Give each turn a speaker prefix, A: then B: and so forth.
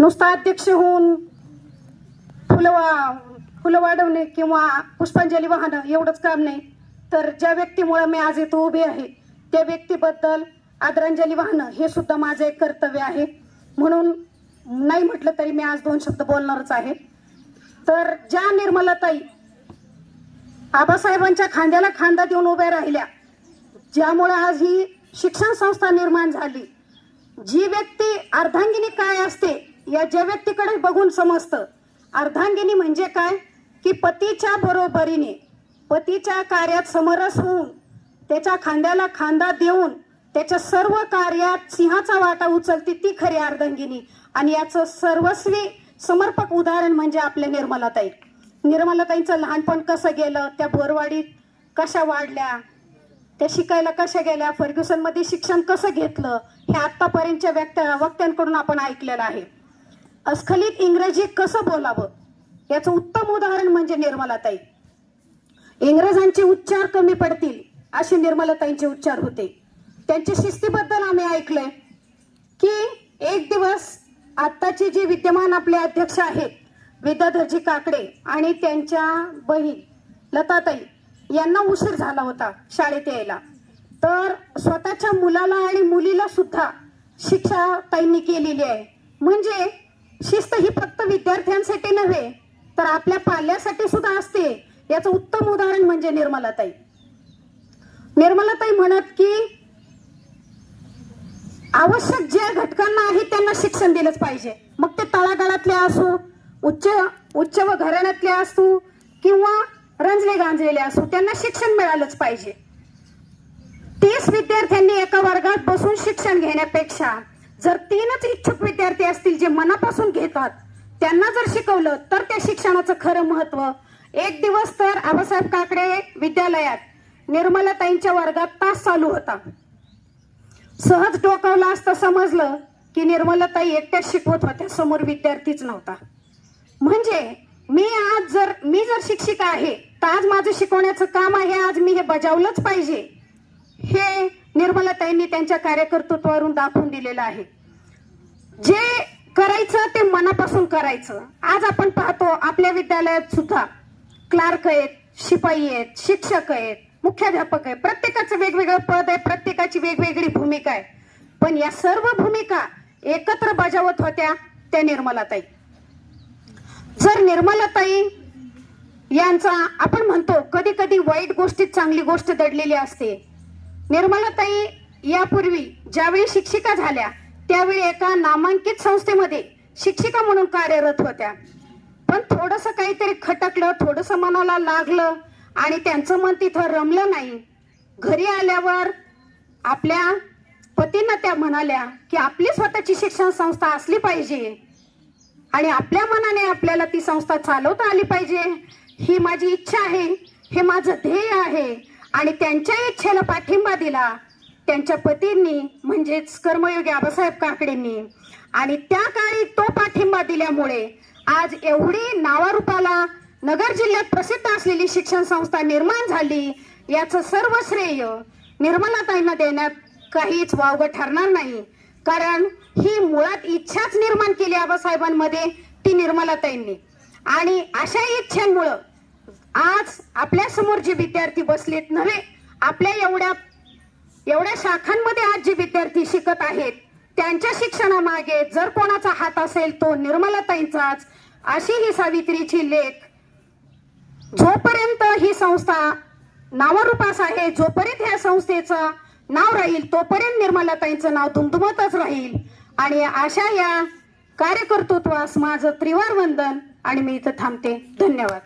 A: नुसता अध्यक्ष होऊन फुलं वा फुलं वाढवणे किंवा पुष्पांजली वाहणं एवढंच काम नाही. तर ज्या व्यक्तीमुळं मी आज इथं उभी आहे त्या व्यक्तीबद्दल आदरांजली वाहणं हे सुद्धा माझं एक कर्तव्य आहे. म्हणून नाही म्हटलं तरी मी आज दोन शब्द बोलणारच आहे. तर ज्या निर्मलाताई आबासाहेबांच्या खांद्याला खांदा देऊन उभ्या राहिल्या ज्यामुळे आज ही शिक्षण संस्था निर्माण झाली जी व्यक्ती अर्धांगिनी काय असते या ज्या व्यक्तीकडे बघून समजतं. अर्धांगिनी म्हणजे काय? की पतीच्या बरोबरीने पतीच्या कार्यात समरस होऊन त्याच्या खांद्याला खांदा देऊन त्याच्या सर्व कार्यात सिंहाचा वाटा उचलते ती खरी अर्धांगिनी. आणि याचं सर्वस्वी समर्पक उदाहरण म्हणजे आपल्या निर्मलाताई. निर्मलाताईंचं लहानपण कसं गेलं? त्या बोरवाडीत कशा वाढल्या? त्या शिकायला कशा गेल्या? फर्ग्युसनमध्ये शिक्षण कसं घेतलं? हे आत्तापर्यंतच्या व्यक्त वक्त्यांकडून आपण ऐकलेलं आहे. अस्खलित इंग्रजी कसं बोलावं? याचं उत्तम उदाहरण म्हणजे निर्मलाताई. इंग्रजांचे उच्चार कमी पडतील असे निर्मलाताईंचे उच्चार होते. त्यांच्या शिस्तीबद्दल आम्ही ऐकलंय की एक दिवस आत्ताचे जे विद्यमान आपले अध्यक्ष आहेत विद्याधरजी काकडे आणि त्यांच्या बहीण लताताई यांना उशीर झाला होता शाळेत यायला. तर स्वतःच्या मुलाला आणि मुलीला सुद्धा शिक्षा ताईंनी केलेली आहे. म्हणजे शिस्त ही फक्त विद्यार्थ्यांसाठी नव्हे तर आपल्या पाल्यासाठी सुद्धा असते. याचं उत्तम उदाहरण म्हणजे निर्मलाताई. निर्मलाताई म्हणत की आवश्यक ज्या घटकांना आहे त्यांना शिक्षण दिलंच पाहिजे. मग ते तळागाळातले असो उच्च उच्च व घराण्यातले असो किंवा रंजले गांजलेले असो त्यांना शिक्षण मिळालंच पाहिजे. तीस विद्यार्थ्यांनी एका वर्गात बसून शिक्षण घेण्यापेक्षा जर तीनच इच्छुक विद्यार्थी असतील जे मनापासून घेतात त्यांना जर शिकवलं तर त्या शिक्षणाचं खरं महत्त्व. एक दिवस तर आबासाहेब काकडे विद्यालयात निर्मलाताईंच्या वर्गात तास चालू होता. सहज डोकावलं असतं समजलं की निर्मलाताई एकट्याच शिकवत होत्या समोर विद्यार्थीच नव्हता. म्हणजे मी आज जर मी जर शिक्षिका आहे तर आज माझं शिकवण्याचं काम आहे आज मी हे बजावलंच पाहिजे. हे निर्मलाताईंनी त्यांच्या कार्यकर्तृत्वावरून दाखवून दिलेलं आहे. जे करायचं ते मनापासून करायचं. आज आपण पाहतो आपल्या विद्यालयात सुद्धा क्लार्क आहेत शिपाई आहेत शिक्षक आहेत मुख्याध्यापक आहे प्रत्येकाचं वेगवेगळं पद आहे प्रत्येकाची वेगवेगळी भूमिका आहे. पण या सर्व भूमिका एकत्र बजावत होत्या त्या निर्मलाताई. जर निर्मलाताई यांचा आपण म्हणतो कधी कधी वाईट गोष्टीत चांगली गोष्ट दडलेली असते. निर्मलाताई यापूर्वी ज्यावेळी शिक्षिका झाल्या त्यावेळी एका नामांकित संस्थेमध्ये शिक्षिका म्हणून कार्यरत होत्या. पण थोडस काहीतरी खटकलं थोडस मनाला लागलं आणि त्यांचं मन तिथं रमलं नाही. घरी आल्यावर आपल्या पतींना त्या म्हणाल्या की आपली स्वतःची शिक्षण संस्था असली पाहिजे आणि आपल्या मनाने आपल्याला ती संस्था चालवता आली पाहिजे. ही माझी इच्छा आहे हे माझं ध्येय आहे आणि त्यांच्या इच्छेला पाठिंबा दिला. त्यांच्या पतींनी म्हणजेच कर्मयोगी आबासाहेब काकडेंनी. आणि त्या काळी तो पाठिंबा दिल्यामुळे आज एवढी नावारूपाला नगर जिल्ह्यात प्रसिद्ध असलेली शिक्षण संस्था निर्माण झाली याचं सर्व श्रेय निर्मलाताईंना देण्यात काहीच वावगं ठरणार नाही. कारण ही मुळात इच्छाच निर्माण केली आबासाहेबांमध्ये ती निर्मलाताईंनी. आणि अशा इच्छांमुळं आज आपल्यासमोर जे विद्यार्थी बसलेत नव्हे आपल्या एवढ्या एवढ्या शाखांमध्ये आज जे विद्यार्थी शिकत आहेत त्यांच्या शिक्षणामागे जर कोणाचा हात असेल तो निर्मलाताईंचाच. अशी ही सावित्रीची लेख. जोपर्यंत ही संस्था नावारूपास आहे जोपर्यंत ह्या संस्थेचं नाव राहील तोपर्यंत निर्मलाताईंचं नाव दुमदुमतच राहील. आणि अशा या कार्यकर्तृत्वास माझं त्रिवार वंदन आणि मी इथं थांबते. धन्यवाद.